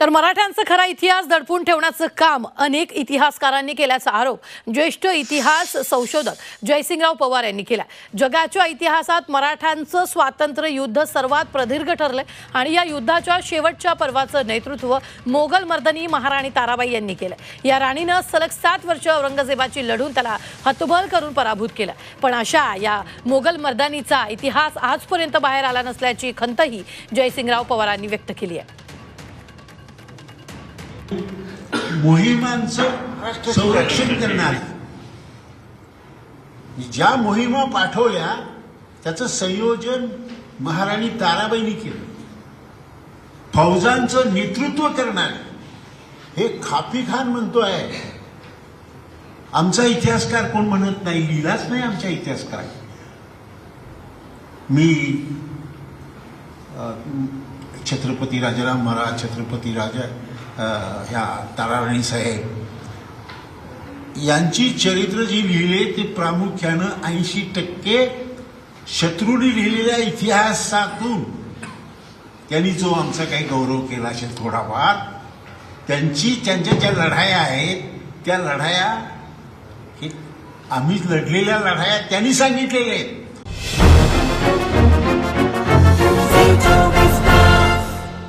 तर मराठ्यांचा खरा इतिहास दडपून ठेवण्याचं काम अनेक इतिहासकारांनी केल्याचा आरोप ज्येष्ठ इतिहास संशोधक जयसिंगराव पवार यांनी केला जगाच्या इतिहासात मराठ्यांचं स्वातंत्र्य युद्ध सर्वात प्रदीर्घ ठरलं आणि या युद्धाच्या शेवटच्या पर्वाचं नेतृत्व मोगल मर्दनी महाराणी ताराबाई यांनी केलं या राणीनं सलग सात वर्ष औरंगजेबाची लढून त्याला हतबल करून पराभूत केलं पण अशा या मोगल मर्दानीचा इतिहास आजपर्यंत बाहेर आला नसल्याची खंतही जयसिंगराव पवारांनी व्यक्त केली आहे. मोहिमांचं संरक्षण करणारे. ज्या मोहिमा पाठवल्या त्याचं संयोजन महाराणी ताराबाईंनी केलं. फौजांचं नेतृत्व करणारे. हे खाफी खान म्हणतोय आमचा इतिहासकार कोण म्हणत नाही लिहिलाच नाही आमच्या इतिहासकाराने मी छत्रपती राजाराम महाराज छत्रपती राजा ह्या ताराराणी साहेब. यांची चरित्र जी लिहिले ते प्रामुख्यानं ऐंशी टक्के शत्रूंनी लिहिलेल्या इतिहासातून. त्यांनी जो आमचा काही गौरव केला असेल थोडाफार त्यांची त्यांच्या ज्या लढाया आहेत त्या लढाया आम्ही लढलेल्या लढाया त्यांनी सांगितलेल्या आहेत.